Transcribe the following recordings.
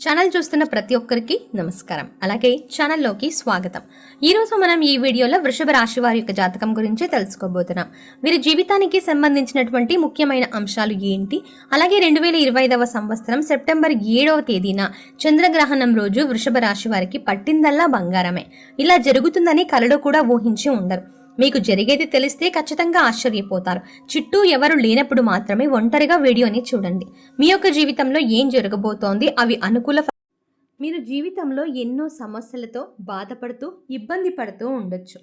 Channel చూస్తున్న ప్రతి ఒక్కరికి నమస్కారం. అలాగే ఛానల్లోకి స్వాగతం. ఈరోజు మనం ఈ వీడియోలో వృషభ రాశి వారి యొక్క జాతకం గురించి తెలుసుకోబోతున్నాం. వీరి జీవితానికి సంబంధించినటువంటి ముఖ్యమైన అంశాలు ఏంటి? అలాగే రెండు వేల ఇరవై ఐదవ సంవత్సరం సెప్టెంబర్ ఏడవ తేదీన చంద్రగ్రహణం రోజు వృషభ రాశి వారికి పట్టిందల్లా బంగారమే. ఇలా జరుగుతుందని కలలో కూడా ఊహించి ఉండరు. మీకు జరిగేది తెలిస్తే ఖచ్చితంగా ఆశ్చర్యపోతారు. చుట్టూ ఎవరు లేనప్పుడు మాత్రమే ఒంటరిగా వీడియోని చూడండి. మీ యొక్క జీవితంలో ఏం జరగబోతోంది? అవి అనుకూల మీరు జీవితంలో ఎన్నో సమస్యలతో బాధపడుతూ ఇబ్బంది పడుతూ ఉండొచ్చు.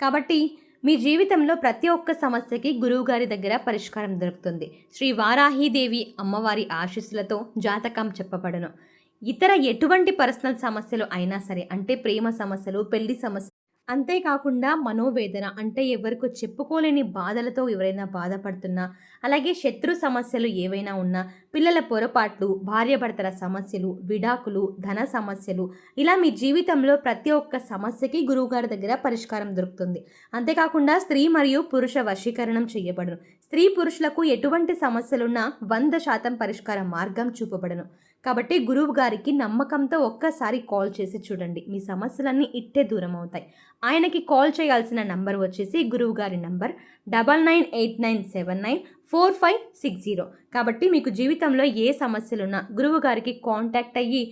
కాబట్టి మీ జీవితంలో ప్రతి ఒక్క సమస్యకి గురువుగారి దగ్గర పరిష్కారం దొరుకుతుంది. శ్రీ వారాహీదేవి అమ్మవారి ఆశీస్సులతో జాతకం చెప్పబడను. ఇతర ఎటువంటి పర్సనల్ సమస్యలు అయినా సరే అంటే ప్రేమ సమస్యలు పెళ్ళి సమస్యలు అంతేకాకుండా మనోవేదన అంటే ఎవరికో చెప్పుకోలేని బాధలతో ఎవరైనా బాధపడుతున్నా అలాగే శత్రు సమస్యలు ఏవైనా ఉన్నా పిల్లల పొరపాట్లు భార్యాభర్తల సమస్యలు విడాకులు ధన సమస్యలు ఇలా మీ జీవితంలో ప్రతి ఒక్క సమస్యకి గురువుగారి దగ్గర పరిష్కారం దొరుకుతుంది. అంతేకాకుండా స్త్రీ మరియు పురుష వశీకరణం చేయబడరు. స్త్రీ పురుషులకు ఎటువంటి సమస్యలున్నా వంద శాతం పరిష్కార మార్గం చూపబడను. కాబట్టి గురువు గారికి నమ్మకంతో ఒక్కసారి కాల్ చేసి చూడండి. మీ సమస్యలన్నీ ఇట్టే దూరం అవుతాయి. ఆయనకి కాల్ చేయాల్సిన నంబర్ వచ్చేసి గురువు గారి number double nine eight nine seven nine four five six zero. కాబట్టి మీకు జీవితంలో ఏ సమస్యలున్నా గురువు గారికి కాంటాక్ట్ అయ్యి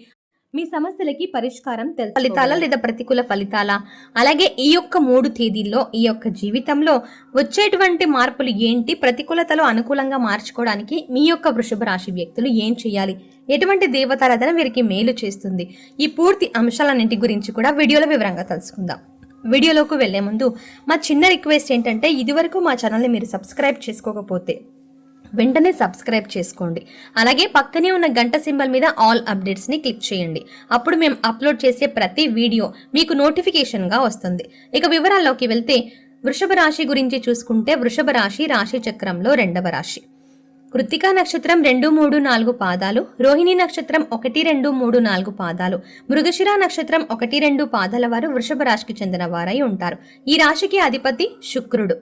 మీ సమస్యలకి పరిష్కారం తెలుసు ఫలితాల లేదా ప్రతికూల ఫలితాల అలాగే ఈ యొక్క మూడు తేదీల్లో ఈ యొక్క జీవితంలో వచ్చేటువంటి మార్పులు ఏంటి ప్రతికూలతలు అనుకూలంగా మార్చుకోవడానికి మీ యొక్క వృషభ రాశి వ్యక్తులు ఏం చేయాలి ఎటువంటి దేవతారాధన వీరికి మేలు చేస్తుంది ఈ పూర్తి అంశాలన్నింటి గురించి కూడా వీడియోలో వివరంగా తెలుసుకుందాం. వీడియోలోకి వెళ్ళే ముందు మా చిన్న రిక్వెస్ట్ ఏంటంటే ఇదివరకు మా ఛానల్ని మీరు సబ్స్క్రైబ్ చేసుకోకపోతే వెంటనే సబ్స్క్రైబ్ చేసుకోండి. అలాగే పక్కనే ఉన్న గంట సింబల్ మీద ఆల్ అప్డేట్స్ని క్లిక్ చేయండి. అప్పుడు మేము అప్లోడ్ చేసే ప్రతి వీడియో మీకు నోటిఫికేషన్గా వస్తుంది. ఇక వివరాల్లోకి వెళ్తే వృషభ రాశి గురించి చూసుకుంటే వృషభ రాశి రాశి చక్రంలో రెండవ రాశి. కృత్తికా నక్షత్రం రెండు మూడు నాలుగు పాదాలు రోహిణి నక్షత్రం ఒకటి రెండు మూడు నాలుగు పాదాలు మృగశిర నక్షత్రం ఒకటి రెండు పాదాల వారు వృషభ రాశికి చెందిన వారై ఉంటారు. ఈ రాశికి అధిపతి శుక్రుడు.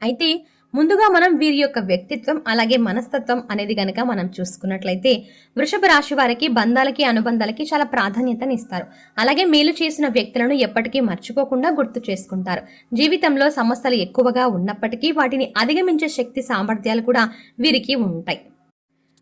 అయితే ముందుగా మనం వీరి యొక్క వ్యక్తిత్వం అలాగే మనస్తత్వం అనేది గనక మనం చూసుకున్నట్లయితే వృషభ రాశి వారికి బంధాలకి అనుబంధాలకి చాలా ప్రాధాన్యతనిస్తారు అలాగే మేలు చేసిన వ్యక్తులను ఎప్పటికీ మర్చిపోకుండా గుర్తు చేసుకుంటారు. జీవితంలో సమస్యలు ఎక్కువగా ఉన్నప్పటికీ వాటిని అధిగమించే శక్తి సామర్థ్యాలు కూడా వీరికి ఉంటాయి.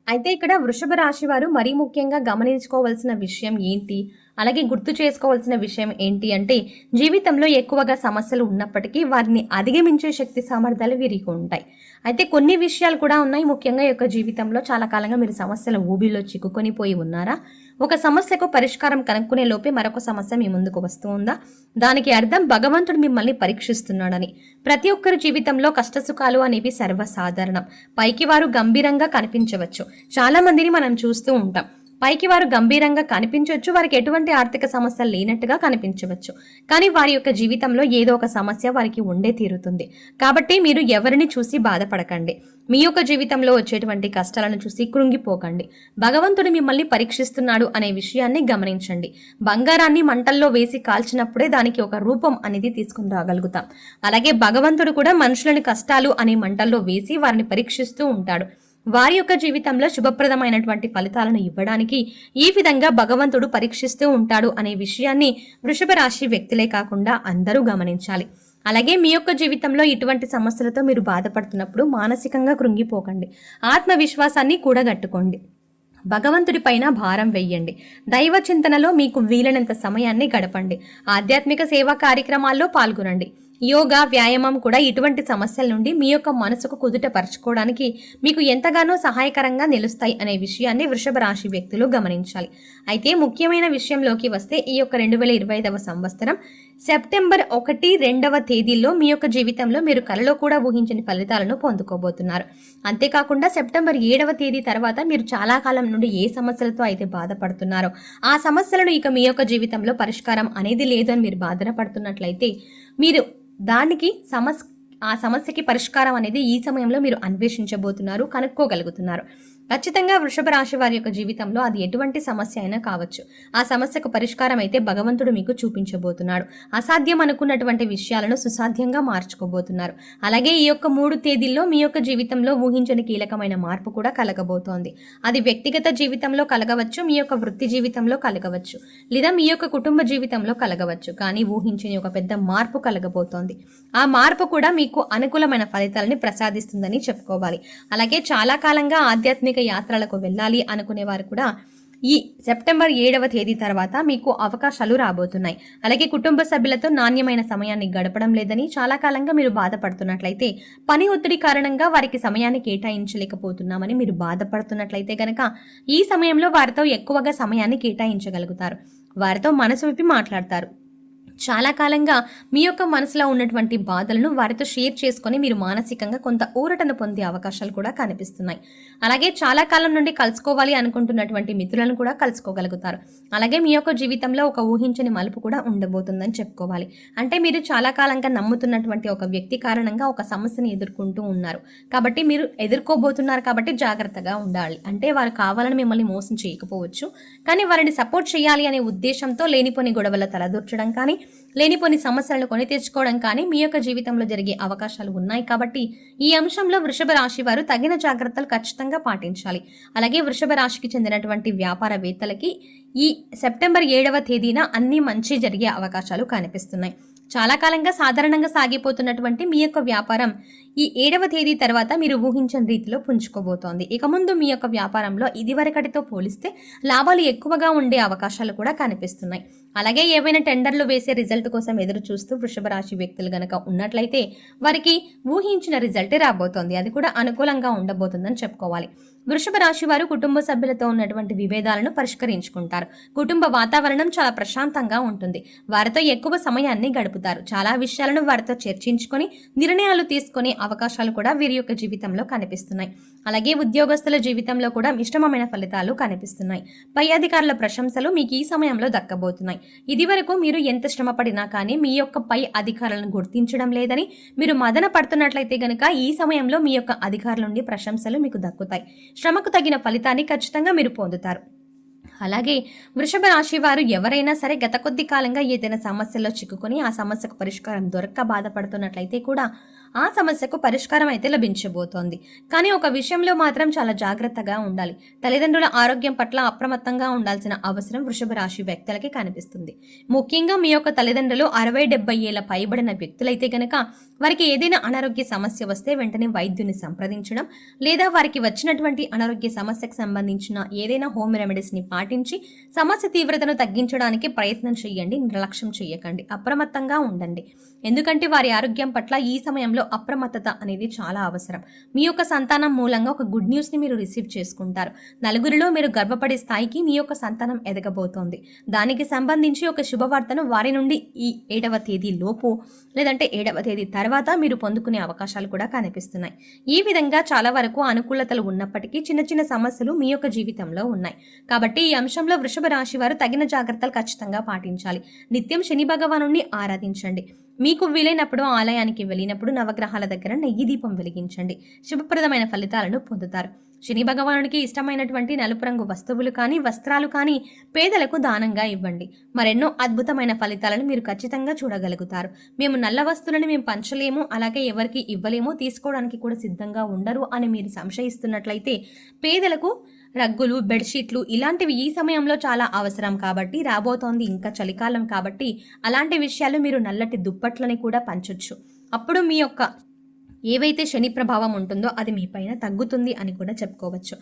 అయితే ఇక్కడ వృషభ రాశి వారు మరీ ముఖ్యంగా గమనించుకోవాల్సిన విషయం ఏంటి? అలాగే గుర్తు చేసుకోవాల్సిన విషయం ఏంటి అంటే జీవితంలో ఎక్కువగా సమస్యలు ఉన్నప్పటికీ వారిని అధిగమించే శక్తి సామర్థ్యాలు వీరికి ఉంటాయి. అయితే కొన్ని విషయాలు కూడా ఉన్నాయి. ముఖ్యంగా యొక్క జీవితంలో చాలా కాలంగా మీరు సమస్యల ఊబిలో చిక్కుకొని పోయి ఉన్నారా? ఒక సమస్యకు పరిష్కారం కనుక్కునే లోపే మరొక సమస్య మీ ముందుకు వస్తూ ఉందా? దానికి అర్థం భగవంతుడు మిమ్మల్ని పరీక్షిస్తున్నాడని. ప్రతి ఒక్కరి జీవితంలో కష్టసుఖాలు అనేవి సర్వసాధారణం. పైకి వారు గంభీరంగా కనిపించవచ్చు. చాలా మందిని మనం చూస్తూ ఉంటాం. పైకి వారు గంభీరంగా కనిపించవచ్చు. వారికి ఎటువంటి ఆర్థిక సమస్య లేనట్టుగా కనిపించవచ్చు. కానీ వారి యొక్క జీవితంలో ఏదో ఒక సమస్య వారికి ఉండే తీరుతుంది. కాబట్టి మీరు ఎవరిని చూసి బాధపడకండి. మీ యొక్క జీవితంలో వచ్చేటువంటి కష్టాలను చూసి కృంగిపోకండి. భగవంతుడు మిమ్మల్ని పరీక్షిస్తున్నాడు అనే విషయాన్ని గమనించండి. బంగారాన్ని మంటల్లో వేసి కాల్చినప్పుడే దానికి ఒక రూపం అనేది తీసుకుని రాగలుగుతాం. అలాగే భగవంతుడు కూడా మనుషులని కష్టాలు అనే మంటల్లో వేసి వారిని పరీక్షిస్తూ ఉంటాడు. వారి యొక్క జీవితంలో శుభప్రదమైనటువంటి ఫలితాలను ఇవ్వడానికి ఈ విధంగా భగవంతుడు పరీక్షిస్తూ ఉంటాడు అనే విషయాన్ని వృషభ రాశి వ్యక్తులే కాకుండా అందరూ గమనించాలి. అలాగే మీ యొక్క జీవితంలో ఇటువంటి సమస్యలతో మీరు బాధపడుతున్నప్పుడు మానసికంగా కృంగిపోకండి. ఆత్మవిశ్వాసాన్ని కూడగట్టుకోండి. భగవంతుడి పైన భారం వెయ్యండి దైవ చింతనలో మీకు వీలైనంత సమయాన్ని గడపండి. ఆధ్యాత్మిక సేవా కార్యక్రమాల్లో పాల్గొనండి. యోగా వ్యాయామం కూడా ఇటువంటి సమస్యల నుండి మీ యొక్క మనసుకు కుదుటపరచుకోవడానికి మీకు ఎంతగానో సహాయకరంగా నిలుస్తాయి అనే విషయాన్ని వృషభ రాశి వ్యక్తులు గమనించాలి. అయితే ముఖ్యమైన విషయంలోకి వస్తే ఈ యొక్క రెండు వేల ఇరవై ఐదవ సంవత్సరం సెప్టెంబర్ ఒకటి రెండవ తేదీల్లో మీ యొక్క జీవితంలో మీరు కలలో కూడా ఊహించని ఫలితాలను పొందుకోబోతున్నారు. అంతేకాకుండా సెప్టెంబర్ ఏడవ తేదీ తర్వాత మీరు చాలా కాలం నుండి ఏ సమస్యలతో అయితే బాధపడుతున్నారో ఆ సమస్యలను ఇక మీ యొక్క జీవితంలో పరిష్కారం అనేది లేదు అని మీరు బాధన పడుతున్నట్లయితే మీరు దానికి సమస్ ఆ సమస్యకి పరిష్కారం అనేది ఈ సమయంలో మీరు అన్వేషించబోతున్నారు కనుక్కోగలుగుతున్నారు. ఖచ్చితంగా వృషభ రాశి వారి యొక్క జీవితంలో అది ఎటువంటి సమస్య అయినా కావచ్చు. ఆ సమస్యకు పరిష్కారం అయితే భగవంతుడు మీకు చూపించబోతున్నాడు. అసాధ్యం అనుకున్నటువంటి విషయాలను సుసాధ్యంగా మార్చుకోబోతున్నారు. అలాగే ఈ యొక్క మూడు తేదీల్లో మీ యొక్క జీవితంలో ఊహించని కీలకమైన మార్పు కూడా కలగబోతోంది. అది వ్యక్తిగత జీవితంలో కలగవచ్చు మీ యొక్క వృత్తి జీవితంలో కలగవచ్చు లేదా మీ యొక్క కుటుంబ జీవితంలో కలగవచ్చు. కానీ ఊహించని ఒక పెద్ద మార్పు కలగబోతోంది. ఆ మార్పు కూడా మీకు అనుకూలమైన ఫలితాలని ప్రసాదిస్తుందని చెప్పుకోవాలి. అలాగే చాలా కాలంగా ఆధ్యాత్మిక యాత్రలకు వెళ్ళాలి అనుకునే వారు కూడా ఈ సెప్టెంబర్ ఏడవ తేదీ తర్వాత మీకు అవకాశాలు రాబోతున్నాయి. అలాగే కుటుంబ సభ్యులతో నాణ్యమైన సమయాన్ని గడపడం లేదని చాలా కాలంగా మీరు బాధపడుతున్నట్లయితే పని ఒత్తిడి కారణంగా వారికి సమయాన్ని కేటాయించలేకపోతున్నామని మీరు బాధపడుతున్నట్లయితే గనక ఈ సమయంలో వారితో ఎక్కువగా సమయాన్ని కేటాయించగలుగుతారు. వారితో మనసు విప్పి మాట్లాడతారు. చాలా కాలంగా మీ యొక్క మనసులో ఉన్నటువంటి బాధలను వారితో షేర్ చేసుకొని మీరు మానసికంగా కొంత ఊరటను పొందే అవకాశాలు కూడా కనిపిస్తున్నాయి. అలాగే చాలా కాలం నుండి కలుసుకోవాలి అనుకుంటున్నటువంటి మిత్రులను కూడా కలుసుకోగలుగుతారు. అలాగే మీ యొక్క జీవితంలో ఒక ఊహించని మలుపు కూడా ఉండబోతుందని చెప్పుకోవాలి. అంటే మీరు చాలా కాలంగా నమ్ముతున్నటువంటి ఒక వ్యక్తి కారణంగా ఒక సమస్యని ఎదుర్కొంటూ ఉన్నారు. కాబట్టి మీరు ఎదుర్కోబోతున్నారు కాబట్టి జాగ్రత్తగా ఉండాలి. అంటే వారు కావాలని మిమ్మల్ని మోసం చేయకపోవచ్చు. కానీ వారిని సపోర్ట్ చేయాలి అనే ఉద్దేశంతో లేనిపోని గొడవల తలదూర్చడం కానీ లేనిపోని సమస్యలను కొని తెచ్చుకోవడం కానీ మీ యొక్క జీవితంలో జరిగే అవకాశాలు ఉన్నాయి కాబట్టి ఈ అంశంలో వృషభ రాశి వారు తగిన జాగ్రత్తలు ఖచ్చితంగా పాటించాలి. అలాగే వృషభ రాశికి చెందినటువంటి వ్యాపారవేత్తలకి ఈ సెప్టెంబర్ ఏడవ తేదీన అన్ని మంచి జరిగే అవకాశాలు కనిపిస్తున్నాయి. చాలా కాలంగా సాధారణంగా సాగిపోతున్నటువంటి మీ యొక్క వ్యాపారం ఈ ఏడవ తేదీ తర్వాత మీరు ఊహించని రీతిలో పుంజుకోబోతోంది. ఇక ముందు మీ యొక్క వ్యాపారంలో ఇదివరకటితో పోలిస్తే లాభాలు ఎక్కువగా ఉండే అవకాశాలు కూడా కనిపిస్తున్నాయి. అలాగే ఏవైనా టెండర్లు వేసే రిజల్ట్ కోసం ఎదురు చూస్తూ వృషభ రాశి వ్యక్తులు గనక ఉన్నట్లయితే వారికి ఊహించిన రిజల్టే రాబోతోంది. అది కూడా అనుకూలంగా ఉండబోతుందని చెప్పుకోవాలి. వృషభ రాశి వారు కుటుంబ సభ్యులతో ఉన్నటువంటి విభేదాలను పరిష్కరించుకుంటారు. కుటుంబ వాతావరణం చాలా ప్రశాంతంగా ఉంటుంది. వారితో ఎక్కువ సమయాన్ని గడుపుతారు. చాలా విషయాలను వారితో చర్చించుకొని నిర్ణయాలు తీసుకునే అవకాశాలు కూడా వీరి యొక్క జీవితంలో కనిపిస్తున్నాయి. అలాగే ఉద్యోగస్తుల జీవితంలో కూడా మిశ్రమమైన ఫలితాలు కనిపిస్తున్నాయి. పై అధికారుల ప్రశంసలు మీకు ఈ సమయంలో దక్కబోతున్నాయి. ఇది వరకు మీరు ఎంత శ్రమ పడినా కానీ మీ యొక్క పై అధికారులను గుర్తించడం లేదని మీరు మదన పడుతున్నట్లయితే గనుక ఈ సమయంలో మీ యొక్క అధికారుల నుండి ప్రశంసలు మీకు దక్కుతాయి. శ్రమకు తగిన ఫలితాన్ని ఖచ్చితంగా మీరు పొందుతారు. అలాగే వృషభ రాశి వారు ఎవరైనా సరే గత కొద్ది కాలంగా ఏదైనా సమస్యలో చిక్కుకొని ఆ సమస్యకు పరిష్కారం దొరక్క బాధపడుతున్నట్లయితే కూడా ఆ సమస్యకు పరిష్కారం అయితే లభించబోతోంది. కానీ ఒక విషయంలో మాత్రం చాలా జాగ్రత్తగా ఉండాలి. తల్లిదండ్రుల ఆరోగ్యం పట్ల అప్రమత్తంగా ఉండాల్సిన అవసరం వృషభ రాశి వ్యక్తులకి కనిపిస్తుంది. ముఖ్యంగా మీ యొక్క తల్లిదండ్రులు అరవై డెబ్బై ఏళ్ళ పైబడిన వ్యక్తులైతే గనక వారికి ఏదైనా అనారోగ్య సమస్య వస్తే వెంటనే వైద్యుని సంప్రదించడం లేదా వారికి వచ్చినటువంటి అనారోగ్య సమస్యకు సంబంధించిన ఏదైనా హోమ్ రెమెడీస్ని పాటించి సమస్య తీవ్రతను తగ్గించడానికి ప్రయత్నం చేయండి నిర్లక్ష్యం చేయకండి అప్రమత్తంగా ఉండండి. ఎందుకంటే వారి ఆరోగ్యం పట్ల ఈ సమయంలో అప్రమత్తత అనేది చాలా అవసరం. మీ యొక్క సంతానం మూలంగా ఒక గుడ్ న్యూస్ని మీరు రిసీవ్ చేసుకుంటారు. నలుగురిలో మీరు గర్వపడే స్థాయికి మీ యొక్క సంతానం ఎదగబోతోంది. దానికి సంబంధించి ఒక శుభవార్తను వారి నుండి ఈ ఏడవ తేదీ లోపు లేదంటే ఏడవ తేదీ తర్వాత మీరు పొందుకునే అవకాశాలు కూడా కనిపిస్తున్నాయి. ఈ విధంగా చాలా వరకు అనుకూలతలు ఉన్నప్పటికీ చిన్న చిన్న సమస్యలు మీ యొక్క జీవితంలో ఉన్నాయి. కాబట్టి ఈ అంశంలో వృషభ రాశి వారు తగిన జాగ్రత్తలు ఖచ్చితంగా పాటించాలి. నిత్యం శని భగవాను ఆరాధించండి. మీకు వీలైనప్పుడు ఆలయానికి వెళ్ళినప్పుడు నవగ్రహాల దగ్గర నెయ్యి దీపం వెలిగించండి. శుభప్రదమైన ఫలితాలను పొందుతారు. శని భగవానుడికి ఇష్టమైనటువంటి నలుపు రంగు వస్తువులు కానీ వస్త్రాలు కానీ పేదలకు దానంగా ఇవ్వండి. మరెన్నో అద్భుతమైన ఫలితాలను మీరు ఖచ్చితంగా చూడగలుగుతారు. మేము నల్ల వస్తువులను మేము పంచలేము అలాగే ఎవరికి ఇవ్వలేము తీసుకోవడానికి కూడా సిద్ధంగా ఉండరు అని మీరు సంశయిస్తున్నట్లయితే పేదలకు రగ్గులు బెడ్షీట్లు ఇలాంటివి ఈ సమయంలో చాలా అవసరం కాబట్టి రాబోతోంది ఇంకా చలికాలం కాబట్టి అలాంటి విషయాలు మీరు నల్లటి దుప్పట్లని కూడా పంచొచ్చు. అప్పుడు మీ యొక్క ఏవైతే శని ప్రభావం ఉంటుందో అది మీ పైన తగ్గుతుంది అని కూడా చెప్పుకోవచ్చు.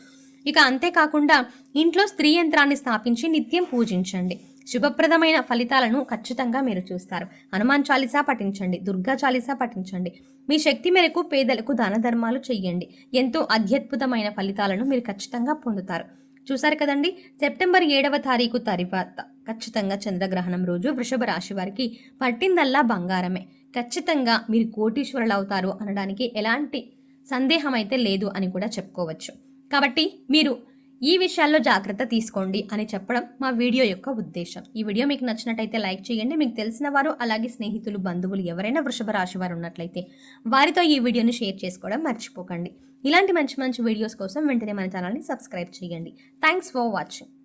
ఇక అంతేకాకుండా ఇంట్లో స్త్రీ యంత్రాన్ని స్థాపించి నిత్యం పూజించండి. శుభప్రదమైన ఫలితాలను ఖచ్చితంగా మీరు చూస్తారు. హనుమాన్ చాలీసా పఠించండి దుర్గా చాలీసా పఠించండి. మీ శక్తి మేరకు పేదలకు దాన ధర్మాలు చెయ్యండి. ఎంతో అత్యద్భుతమైన ఫలితాలను మీరు ఖచ్చితంగా పొందుతారు. చూసారు కదండి? సెప్టెంబర్ ఏడవ తారీఖు తర్వాత ఖచ్చితంగా చంద్రగ్రహణం రోజు వృషభ రాశి వారికి పట్టిందల్లా బంగారమే. ఖచ్చితంగా మీరు కోటీశ్వరులు అవుతారు అనడానికి ఎలాంటి సందేహం అయితే లేదు అని కూడా చెప్పుకోవచ్చు. కాబట్టి మీరు ఈ విషయాల్లో జాగ్రత్త తీసుకోండి అని చెప్పడం మా వీడియో యొక్క ఉద్దేశం. ఈ వీడియో మీకు నచ్చినట్టయితే లైక్ చేయండి. మీకు తెలిసిన వారు అలాగే స్నేహితులు బంధువులు ఎవరైనా వృషభ రాశి వారు ఉన్నట్లయితే వారితో ఈ వీడియోని షేర్ చేసుకోవడం మర్చిపోకండి. ఇలాంటి మంచి మంచి వీడియోస్ కోసం వెంటనే మన ఛానల్ని సబ్స్క్రైబ్ చేయండి. Thanks for watching